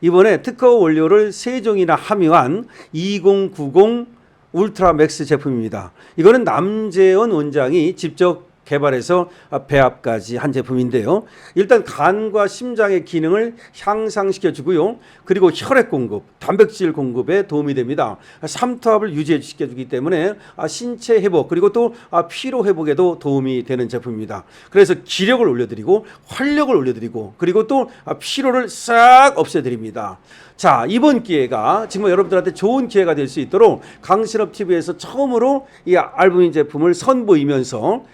이번에 특허 원료를 세 종이나 함유한 2090 울트라 맥스 제품입니다. 이거는 남재원 원장이 직접 개발해서 배합까지 한 제품인데요. 일단 간과 심장의 기능을 향상시켜 주고요. 그리고 혈액 공급, 단백질 공급에 도움이 됩니다. 삼투압을 유지시켜 주기 때문에 아, 신체 회복 그리고 또 아, 피로 회복에도 도움이 되는 제품입니다. 그래서 기력을 올려드리고 활력을 올려드리고 그리고 또 아, 피로를 싹 없애드립니다. 자 이번 기회가 정말 여러분들한테 좋은 기회가 될 수 있도록 강신업 TV에서 처음으로 이 알부민 제품을 선보이면서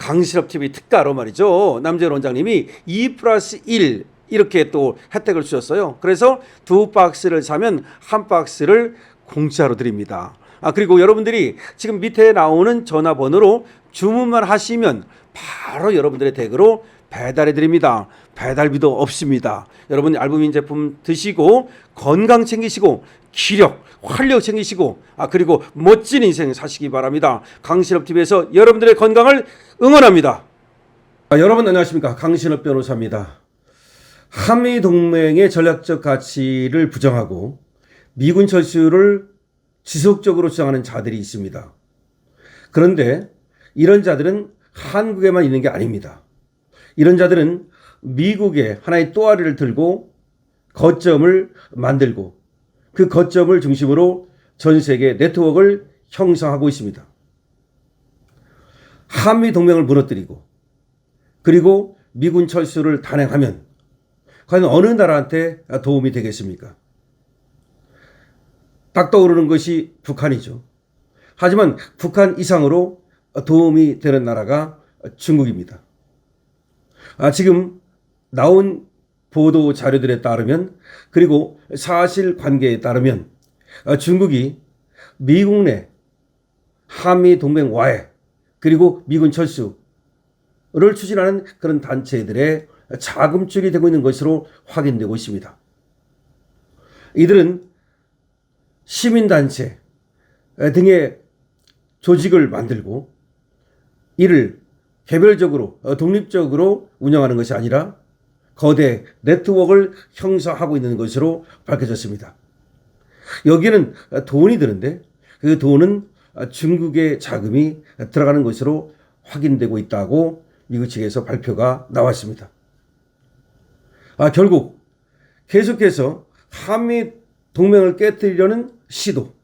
강신업 TV 특가로 말이죠. 남재원 원장님이 2 플러스 1 이렇게 또 혜택을 주셨어요. 그래서 두 박스를 사면 한 박스를 공짜로 드립니다. 아 그리고 여러분들이 지금 밑에 나오는 전화번호로 주문만 하시면 바로 여러분들의 댁으로 배달해 드립니다. 배달비도 없습니다. 여러분 알부민 제품 드시고 건강 챙기시고 기력, 활력 챙기시고 아 그리고 멋진 인생 사시기 바랍니다. 강신업 TV에서 여러분들의 건강을 응원합니다. 아, 여러분 안녕하십니까? 강신업 변호사입니다. 한미 동맹의 전략적 가치를 부정하고 미군 철수를 지속적으로 주장하는 자들이 있습니다. 그런데 이런 자들은 한국에만 있는 게 아닙니다. 이런 자들은 미국의 하나의 또아리를 들고 거점을 만들고 그 거점을 중심으로 전 세계 네트워크를 형성하고 있습니다. 한미 동맹을 무너뜨리고 그리고 미군 철수를 단행하면 과연 어느 나라한테 도움이 되겠습니까? 딱 떠오르는 것이 북한이죠. 하지만 북한 이상으로 도움이 되는 나라가 중국입니다. 아, 지금 나온 보도 자료들에 따르면 그리고 사실 관계에 따르면 아, 중국이 미국 내 한미 동맹 와해 그리고 미군 철수를 추진하는 그런 단체들의 자금줄이 되고 있는 것으로 확인되고 있습니다. 이들은 시민단체 등의 조직을 만들고 이를 개별적으로 어, 독립적으로 운영하는 것이 아니라 거대 네트워크를 형성하고 있는 것으로 밝혀졌습니다. 여기에는 돈이 드는데 그 돈은 중국의 자금이 들어가는 것으로 확인되고 있다고 미국 측에서 발표가 나왔습니다. 아, 결국 계속해서 한미 동맹을 깨뜨리려는 시도,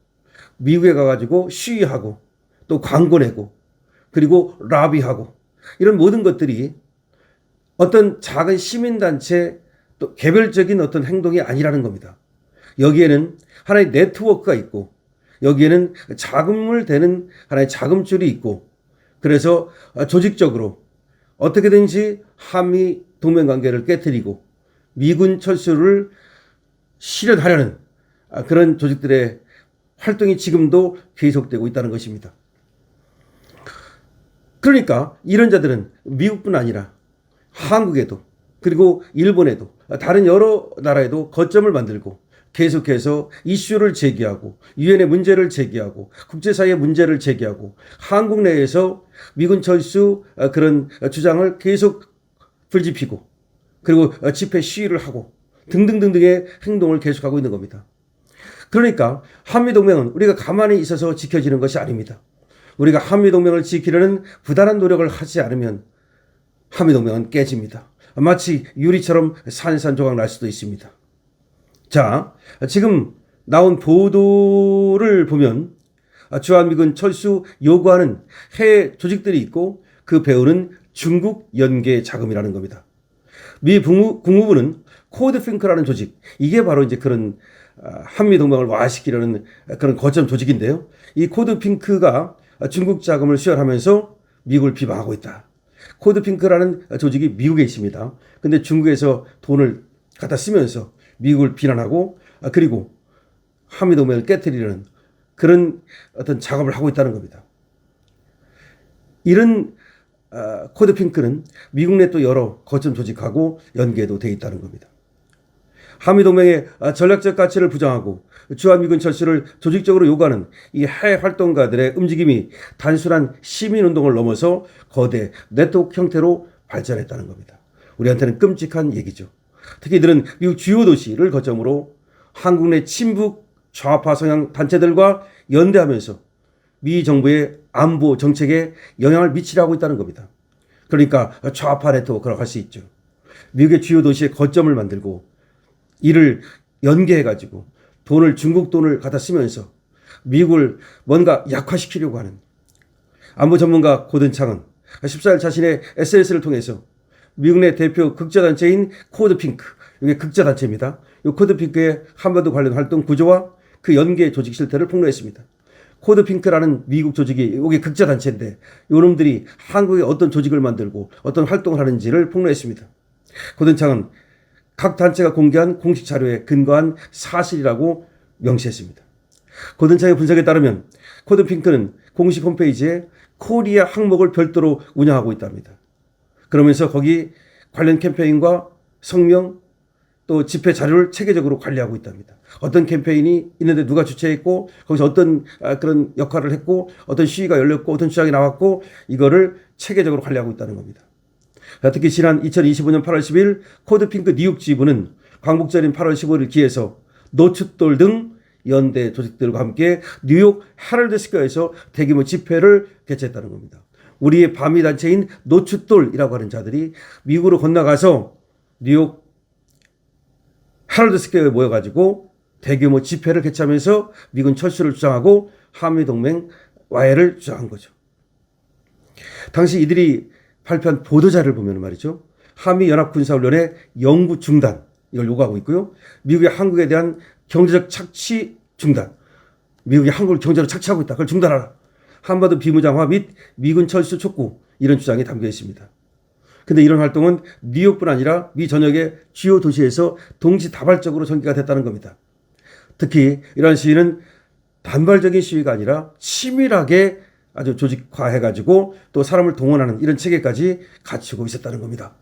미국에 가가지고 시위하고 또 광고 내고 그리고 라비하고 이런 모든 것들이 어떤 작은 시민단체 또 개별적인 어떤 행동이 아니라는 겁니다. 여기에는 하나의 네트워크가 있고 여기에는 자금을 대는 하나의 자금줄이 있고 그래서 조직적으로 어떻게든지 한미 동맹 관계를 깨뜨리고 미군 철수를 실현하려는 그런 조직들의 활동이 지금도 계속되고 있다는 것입니다. 그러니까 이런 자들은 미국뿐 아니라 한국에도 그리고 일본에도 다른 여러 나라에도 거점을 만들고 계속해서 이슈를 제기하고 유엔의 문제를 제기하고 국제사회의 문제를 제기하고 한국 내에서 미군 철수 그런 주장을 계속 불지피고 그리고 집회 시위를 하고 등등등등의 행동을 계속하고 있는 겁니다. 그러니까 한미동맹은 우리가 가만히 있어서 지켜지는 것이 아닙니다. 우리가 한미동맹을 지키려는 부단한 노력을 하지 않으면 한미동맹은 깨집니다. 마치 유리처럼 산산조각 날 수도 있습니다. 자, 지금 나온 보도를 보면 주한미군 철수 요구하는 해외 조직들이 있고 그 배우는 중국 연계 자금이라는 겁니다. 미 국무부는 코드핑크라는 조직, 이게 바로 이제 그런 한미 동맹을 와시키려는 그런 거점 조직인데요. 이 코드핑크가 중국 자금을 수혈하면서 미국을 비방하고 있다. 코드핑크라는 조직이 미국에 있습니다. 근데 중국에서 돈을 갖다 쓰면서 미국을 비난하고 그리고 한미동맹을 깨뜨리려는 그런 어떤 작업을 하고 있다는 겁니다. 이런 코드핑크는 미국 내 또 여러 거점 조직하고 연계도 돼 있다는 겁니다. 한미 동맹의 전략적 가치를 부정하고 주한미군 철수를 조직적으로 요구하는 이 해외 활동가들의 움직임이 단순한 시민 운동을 넘어서 거대 네트워크 형태로 발전했다는 겁니다. 우리한테는 끔찍한 얘기죠. 특히 이들은 미국 주요 도시를 거점으로 한국 내 친북 좌파 성향 단체들과 연대하면서 미 정부의 안보 정책에 영향을 미치려고 있다는 겁니다. 그러니까 좌파 네트워크라고 할 수 있죠. 미국의 주요 도시의 거점을 만들고 이를 연계해 가지고 돈을 중국 돈을 갖다 쓰면서 미국을 뭔가 약화시키려고 하는 안보 전문가 고든창은 14일 자신의 SNS를 통해서 미국 내 대표 극자단체인 코드핑크, 이게 극자단체입니다. 이 코드핑크의 한반도 관련 활동 구조와 그 연계 조직 실태를 폭로했습니다. 코드핑크라는 미국 조직이 이게 극자단체인데 이놈들이 한국에 어떤 조직을 만들고 어떤 활동을 하는지를 폭로했습니다. 고든창은 각 단체가 공개한 공식 자료에 근거한 사실이라고 명시했습니다. 고든창의 분석에 따르면 코드핑크는 공식 홈페이지에 코리아 항목을 별도로 운영하고 있답니다. 그러면서 거기 관련 캠페인과 성명 또 집회 자료를 체계적으로 관리하고 있답니다. 어떤 캠페인이 있는데 누가 주최했고 거기서 어떤 아, 그런 역할을 했고 어떤 시위가 열렸고 어떤 주장이 나왔고 이거를 체계적으로 관리하고 있다는 겁니다. 특히 지난 2025년 8월 10일 코드핑크 뉴욕 지부는 광복절인 8월 15일 기해서 노춧돌 등 연대 조직들과 함께 뉴욕 헤럴드 스퀘어에서 대규모 집회를 개최했다는 겁니다. 우리의 반미 단체인 노춧돌이라고 하는 자들이 미국으로 건너가서 뉴욕 헤럴드 스퀘어에 모여가지고 대규모 집회를 개최하면서 미군 철수를 주장하고 한미 동맹 와해를 주장한 거죠. 당시 이들이 발표한 보도자를 보면 말이죠. 한미 연합 군사훈련의 영구 중단 이걸 요구하고 있고요. 미국이 한국에 대한 경제적 착취 중단. 미국이 한국을 경제로 착취하고 있다. 그걸 중단하라. 한반도 비무장화 및 미군 철수 촉구 이런 주장이 담겨 있습니다. 근데 이런 활동은 뉴욕뿐 아니라 미 전역의 주요 도시에서 동시다발적으로 전개가 됐다는 겁니다. 특히 이러한 시위는 단발적인 시위가 아니라 치밀하게 아주 조직화해가지고 또 사람을 동원하는 이런 체계까지 갖추고 있었다는 겁니다.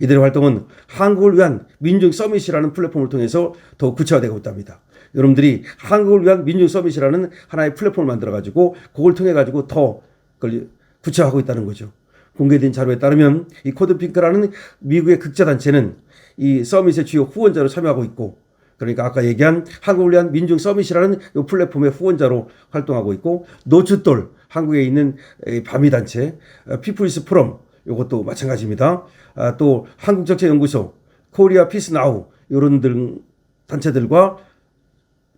이들의 활동은 한국을 위한 민중 서밋이라는 플랫폼을 통해서 더 구체화되고 있답니다. 여러분들이 한국을 위한 민중 서밋이라는 하나의 플랫폼을 만들어가지고 그걸 통해가지고 더 그걸 구체화하고 있다는 거죠. 공개된 자료에 따르면 이 코드핑크라는 미국의 극자단체는 이 서밋의 주요 후원자로 참여하고 있고 그러니까 아까 얘기한 한국을 위한 민중 서밋이라는 이 플랫폼의 후원자로 활동하고 있고 노추돌 한국에 있는 바미 단체 피플스 프롬 이것도 마찬가지입니다. 아, 또 한국정책연구소 코리아 피스 나우 이런 등 단체들과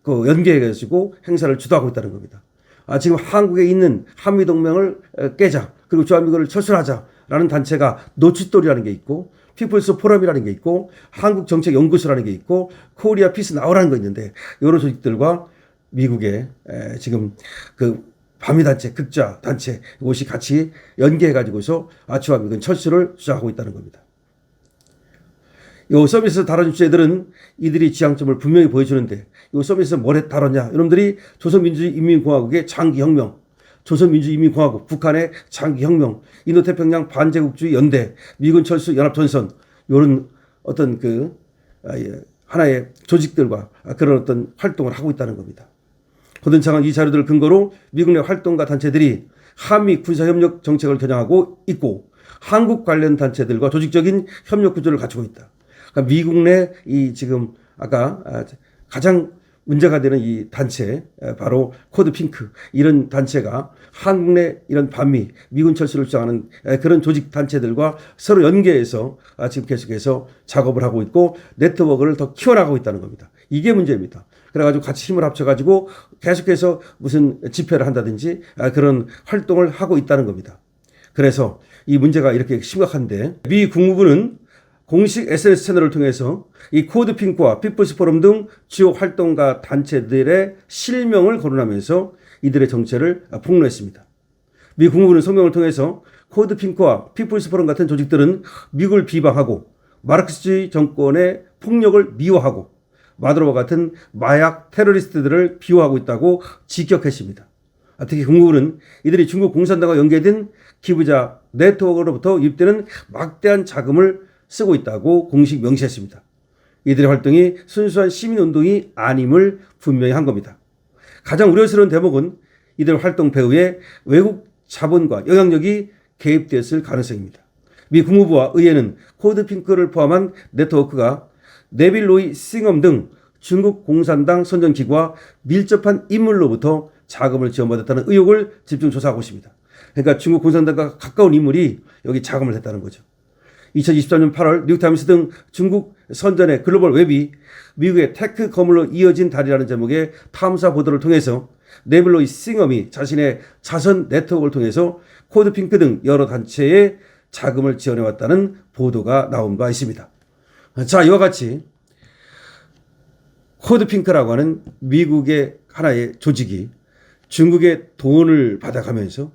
그 연계해가지고 행사를 주도하고 있다는 겁니다. 아, 지금 한국에 있는 한미동맹을 깨자 그리고 주한미군을 철수하자 라는 단체가 노칫돌이라는 게 있고 피플스 포럼이라는 게 있고 한국 정책 연구소라는 게 있고 코리아 피스 나우라는 거 있는데 이런 조직들과 미국의 에, 지금 그 반미단체, 극자 단체 이것이 같이 연계해 가지고서 아치와 미군 철수를 주장하고 있다는 겁니다. 이 서비스 다른 주체들은 이들이 지향점을 분명히 보여주는데 이 서비스 뭘 다뤘냐? 여러분들이 조선민주인민공화국의 장기혁명, 조선민주인민공화국, 북한의 장기혁명, 인도태평양 반제국주의 연대, 미군 철수 연합전선 이런 어떤 그 아, 예, 하나의 조직들과 그런 어떤 활동을 하고 있다는 겁니다. 고든창은 이 자료들을 근거로 미국 내 활동가 단체들이 한미 군사협력 정책을 겨냥하고 있고 한국 관련 단체들과 조직적인 협력 구조를 갖추고 있다. 그러니까 미국 내 이 지금 아까 아, 가장 문제가 되는 이 단체 바로 코드 핑크 이런 단체가 한국 내 이런 반미 미군 철수를 주장하는 그런 조직 단체들과 서로 연계해서 아, 지금 계속해서 작업을 하고 있고 네트워크를 더 키워나가고 있다는 겁니다. 이게 문제입니다. 그래가지고 같이 힘을 합쳐가지고 계속해서 무슨 집회를 한다든지 아, 그런 활동을 하고 있다는 겁니다. 그래서 이 문제가 이렇게 심각한데 미 국무부는 공식 SNS 채널을 통해서 이 코드 핑크와 피플스 포럼 등 주요 활동가 단체들의 실명을 거론하면서 이들의 정체를 폭로했습니다. 미 국무부는 성명을 통해서 코드 핑크와 피플스 포럼 같은 조직들은 미국을 비방하고 마르크스주의 정권의 폭력을 미워하고 마드로와 같은 마약 테러리스트들을 비호하고 있다고 직격했습니다. 특히 국무부는 이들이 중국 공산당과 연계된 기부자 네트워크로부터 유입되는 막대한 자금을 쓰고 있다고 공식 명시했습니다. 이들의 활동이 순수한 시민운동이 아님을 분명히 한 겁니다. 가장 우려스러운 대목은 이들 활동 배후에 외국 자본과 영향력이 개입되었을 가능성입니다. 미 국무부와 의회는 코드 핑크를 포함한 네트워크가 네빌 로이 싱엄 등 중국 공산당 선전기구와 밀접한 인물로부터 자금을 지원받았다는 의혹을 집중 조사하고 있습니다. 그러니까 중국 공산당과 가까운 인물이 여기 자금을 했다는 거죠. 2023년 8월 뉴욕타임스 등 중국 선전의 글로벌 웹이 미국의 테크 거물로 이어진 달이라는 제목의 탐사 보도를 통해서 네블로이 싱엄이 자신의 자선 네트워크를 통해서 코드핑크 등 여러 단체에 자금을 지원해왔다는 보도가 나온 바 있습니다. 자, 이와 같이 코드핑크라고 하는 미국의 하나의 조직이 중국의 돈을 받아가면서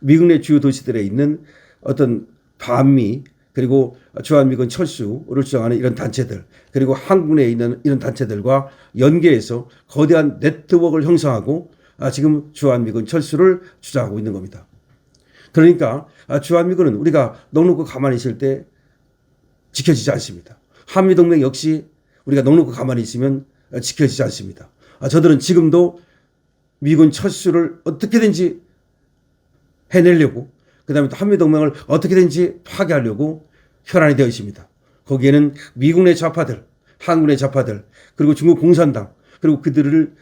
미국 내 주요 도시들에 있는 어떤 반미 그리고 주한미군 철수를 주장하는 이런 단체들 그리고 한국 내에 있는 이런 단체들과 연계해서 거대한 네트워크를 형성하고 아, 지금 주한미군 철수를 주장하고 있는 겁니다. 그러니까 아, 주한미군은 우리가 넉넉히 가만히 있을 때 지켜지지 않습니다. 한미동맹 역시 우리가 넉넉히 가만히 있으면 지켜지지 않습니다. 아, 저들은 지금도 미군 철수를 어떻게든지 해내려고 그 다음에 또 한미동맹을 어떻게든지 파괴하려고 혈안이 되어 있습니다. 거기에는 미국 내 좌파들, 한국 내 좌파들, 그리고 중국 공산당, 그리고 그들을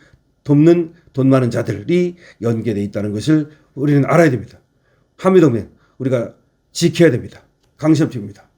돕는 돈 많은 자들이 연계되어 있다는 것을 우리는 알아야 됩니다. 한미동맹 우리가 지켜야 됩니다. 강시엽입니다